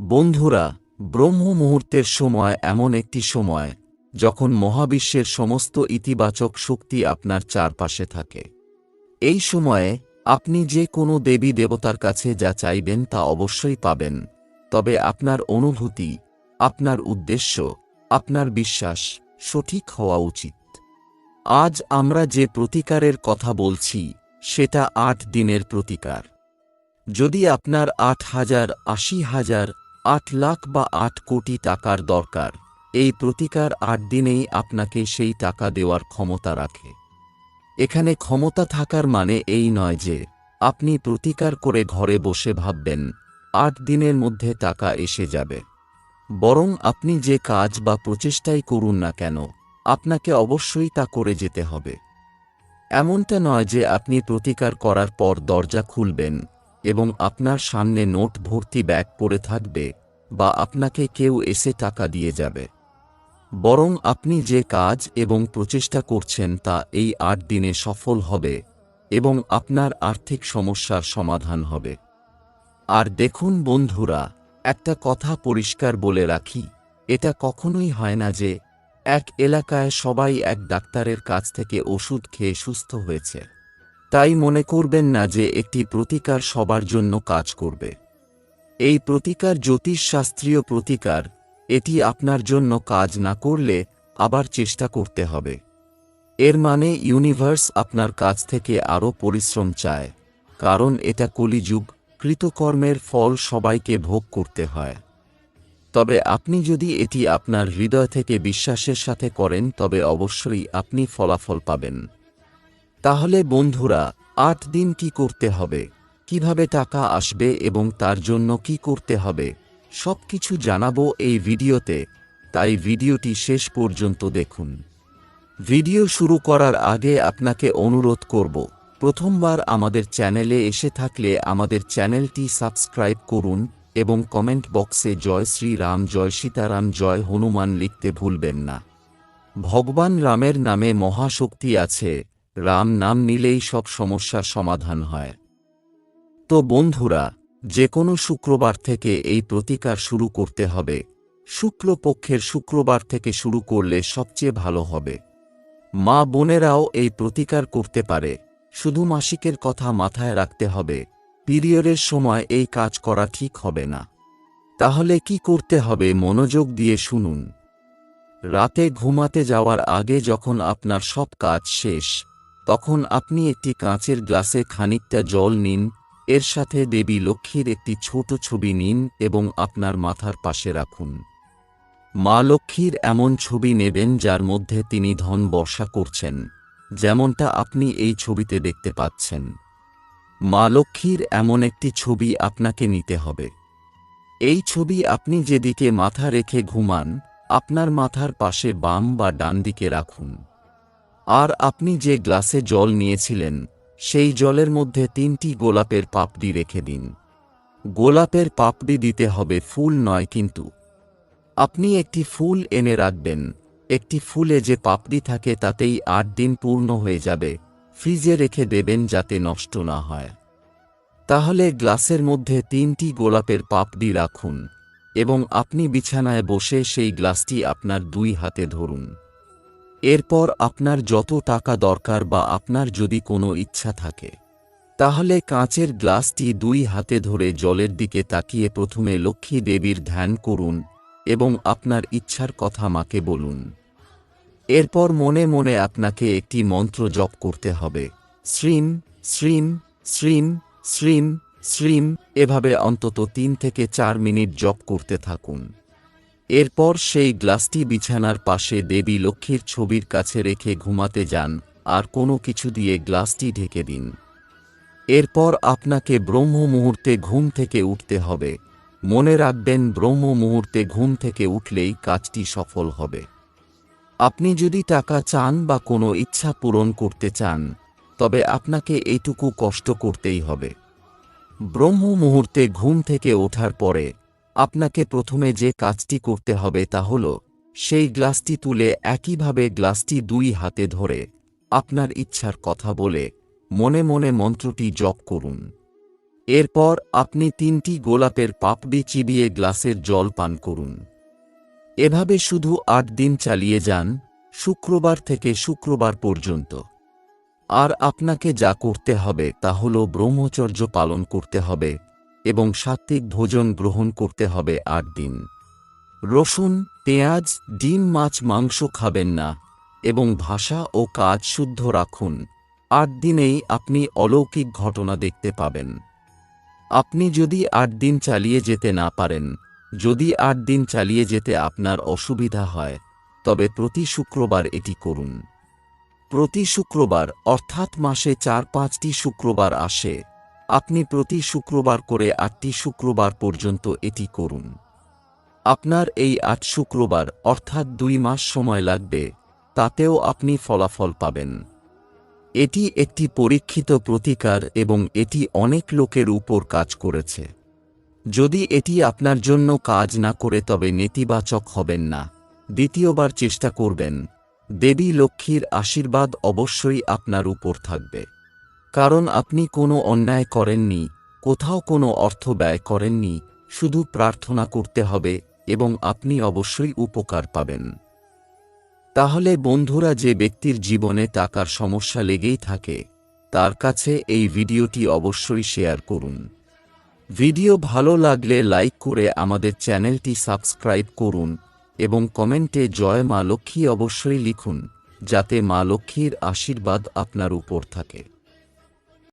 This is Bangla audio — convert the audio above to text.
বন্ধুরা, ব্রহ্ম মুহূর্তের সময় এমন একটি সময়, যখন মহাবিশ্বের সমস্ত ইতিবাচক শক্তি আপনার চারপাশে থাকে। এই সময়ে, আপনি যে কোনো দেবী দেবতার কাছে যা চাইবেন তা অবশ্যই পাবেন। তবে আপনার অনুভূতি, আপনার উদ্দেশ্য, আপনার বিশ্বাস সঠিক হওয়া উচিত। আজ আমরা যে প্রতিকারের কথা বলছি, সেটা আট দিনের প্রতিকার। যদি আপনার আট হাজার, আশি হাজার আট লাখ বা আট কোটি টাকার দরকার। এই প্রতিকার আট দিনেই আপনাকে সেই টাকা দেওয়ার ক্ষমতা রাখে। এখানে ক্ষমতা থাকার মানে এই নয় যে, আপনি প্রতিকার করে ঘরে বসে ভাববেন, আট দিনের মধ্যে টাকা এসে যাবে। বরং আপনি যে কাজ বা প্রচেষ্টাই করুন না কেন, আপনাকে অবশ্যই তা করে যেতে হবে। এমনটা নয় যে আপনি প্রতিকার করার পর দরজা খুলবেন এবং আপনার সামনে নোট ভর্তি ব্যাগ পড়ে থাকবে বা আপনাকে কেউ এসে টাকা দিয়ে যাবে। বরং আপনি যে কাজ এবং প্রচেষ্টা করছেন তা এই আট দিনে সফল হবে এবং আপনার আর্থিক সমস্যার সমাধান হবে। আর দেখুন বন্ধুরা, একটা কথা পরিষ্কার বলে রাখি, এটা কখনোই হয় না যে এক এলাকায় সবাই এক ডাক্তারের কাছ থেকে ওষুধ খেয়ে সুস্থ হয়েছে। তাই মনে করবেন না যে একটি প্রতিকার সবার জন্য কাজ করবে। এই প্রতিকার জ্যোতিষশাস্ত্রীয় প্রতিকার, এটি আপনার জন্য কাজ না করলে আবার চেষ্টা করতে হবে। এর মানে ইউনিভার্স আপনার কাছ থেকে আরও পরিশ্রম চায়, কারণ এটা কলিযুগ, কৃতকর্মের ফল সবাইকে ভোগ করতে হয়। তবে আপনি যদি এটি আপনার হৃদয় থেকে বিশ্বাসের সাথে করেন, তবে অবশ্যই আপনি ফলাফল পাবেন। তাহলে বন্ধুরা, আট দিন কি করতে হবে? কীভাবে টাকা আসবে এবং তার জন্য কি করতে হবে? সব কিছু জানাব এই ভিডিওতে, তাই ভিডিওটি শেষ পর্যন্ত দেখুন। ভিডিও শুরু করার আগে আপনাকে অনুরোধ করব, প্রথমবার আমাদের চ্যানেলে এসে থাকলে আমাদের চ্যানেলটি সাবস্ক্রাইব করুন এবং কমেন্ট বক্সে জয় শ্রীরাম, জয় সীতারাম, জয় হনুমান লিখতে ভুলবেন না। ভগবান রামের নামে মহাশক্তি আছে। রাম নাম নিলেই সব সমস্যার সমাধান হয়। তো বন্ধুরা যে কোনো শুক্রবার থেকে এই প্রতিকার শুরু করতে হবে। শুক্লপক্ষের শুক্রবার থেকে শুরু করলে সবচেয়ে ভালো হবে। মা বোনেরাও এই প্রতিকার করতে পারে। শুধু মাসিকের কথা মাথায় রাখতে হবে। পিরিয়ডের সময় এই কাজ করা ঠিক হবে না। তাহলে কি করতে হবে মনোযোগ দিয়ে শুনুন। রাতে ঘুমাতে যাওয়ার আগে যখন আপনার সব কাজ শেষ তখন আপনি একটি কাঁচের গ্লাসে খানিকটা জল নিন, এর সাথে দেবী লক্ষ্মীর একটি ছোট ছবি নিন এবং আপনার মাথার পাশে রাখুন। মা লক্ষ্মীর এমন ছবি নেবেন যার মধ্যে তিনি ধন বর্ষা করছেন, যেমনটা আপনি এই ছবিতে দেখতে পাচ্ছেন। মা লক্ষ্মীর এমন একটি ছবি আপনাকে নিতে হবে। এই ছবি আপনি যেদিকে মাথা রেখে ঘুমান, আপনার মাথার পাশে বাম বা ডান দিকে রাখুন। আর আপনি যে গ্লাসে জল নিয়েছিলেন, সেই জলের মধ্যে তিনটি গোলাপের পাপড়ি রেখে দিন। গোলাপের পাপড়ি দিতে হবে ফুল নয় কিন্তু। আপনি একটি ফুল এনে রাখবেন, একটি ফুলে যে পাপড়ি থাকে তাতেই আট দিন পূর্ণ হয়ে যাবে, ফ্রিজে রেখে দেবেন যাতে নষ্ট না হয়। তাহলে গ্লাসের মধ্যে তিনটি গোলাপের পাপড়ি রাখুন, এবং আপনি বিছানায় বসে সেই গ্লাসটি আপনার দুই হাতে ধরুন। এরপর আপনার যত টাকা দরকার বা আপনার যদি কোনো ইচ্ছা থাকে, তাহলে কাঁচের গ্লাসটি দুই হাতে ধরে জলের দিকে তাকিয়ে প্রথমে লক্ষ্মী দেবীর ধ্যান করুন এবং আপনার ইচ্ছার কথা মাকে বলুন। এরপর মনে মনে আপনাকে একটি মন্ত্র জপ করতে হবে। শ্রীম শ্রীম শ্রীম শ্রীম শ্রীম, এভাবে অন্তত তিন থেকে চার মিনিট জপ করতে থাকুন। এরপর সেই গ্লাসটি বিছানার পাশে দেবী লক্ষ্মীর ছবির কাছে রেখে ঘুমাতে যান, আর কোনো কিছু দিয়ে গ্লাসটি ঢেকে দিন। এরপর আপনাকে ব্রহ্ম মুহূর্তে ঘুম থেকে উঠতে হবে। মনে রাখবেন, ব্রহ্ম মুহূর্তে ঘুম থেকে উঠলেই কাজটি সফল হবে। আপনি যদি টাকা চান বা কোনো ইচ্ছা পূরণ করতে চান, তবে আপনাকে এইটুকু কষ্ট করতেই হবে। ব্রহ্ম মুহূর্তে ঘুম থেকে ওঠার পরে আপনাকে প্রথমে যে কাজটি করতে হবে তা হল, সেই গ্লাসটি তুলে একইভাবে গ্লাসটি দুই হাতে ধরে আপনার ইচ্ছার কথা বলে মনে মনে মন্ত্রটি জপ করুন। এরপর আপনি তিনটি গোলাপের পাপড়ি চিবিয়ে গ্লাসের জল পান করুন। এভাবে শুধু আট দিন চালিয়ে যান, শুক্রবার থেকে শুক্রবার পর্যন্ত। আর আপনাকে যা করতে হবে তা হল ব্রহ্মচর্য পালন করতে হবে। এবং সাত্ত্বিক ভোজন গ্রহণ করতে হবে আট দিন। রসুন, পেঁয়াজ, ডিম, মাছ, মাংস খাবেন না এবং ভাষা ও কাজ শুদ্ধ রাখুন। আট দিনেই আপনি অলৌকিক ঘটনা দেখতে পাবেন। আপনি যদি আট দিন চালিয়ে যেতে না পারেন, যদি আট দিন চালিয়ে যেতে আপনার অসুবিধা হয়, তবে প্রতি শুক্রবার এটি করুন। প্রতি শুক্রবার, অর্থাৎ মাসে চার পাঁচটি শুক্রবার আসে। আপনি প্রতি শুক্রবার করে আটটি শুক্রবার পর্যন্ত এটি করুন। আপনার এই আট শুক্রবার, অর্থাৎ দুই মাস সময় লাগবে, তাতেও আপনি ফলাফল পাবেন। এটি একটি পরীক্ষিত প্রতিকার এবং এটি অনেক লোকের উপর কাজ করেছে। যদি এটি আপনার জন্য কাজ না করে, তবে নেতিবাচক হবেন না। দ্বিতীয়বার চেষ্টা করবেন। দেবী লক্ষ্মীর আশীর্বাদ অবশ্যই আপনার উপর থাকবে। কারণ আপনি কোনো অন্যায় করেননি, কোথাও কোনো অর্থ ব্যয় করেননি, শুধু প্রার্থনা করতে হবে এবং আপনি অবশ্যই উপকার পাবেন। তাহলে বন্ধুরা, যে ব্যক্তির জীবনে টাকার সমস্যা লেগেই থাকে, তার কাছে এই ভিডিওটি অবশ্যই শেয়ার করুন। ভিডিও ভালো লাগলে লাইক করে আমাদের চ্যানেলটি সাবস্ক্রাইব করুন এবং কমেন্টে জয় মা লক্ষ্মী অবশ্যই লিখুন, যাতে মা লক্ষ্মীর আশীর্বাদ আপনার উপর থাকে।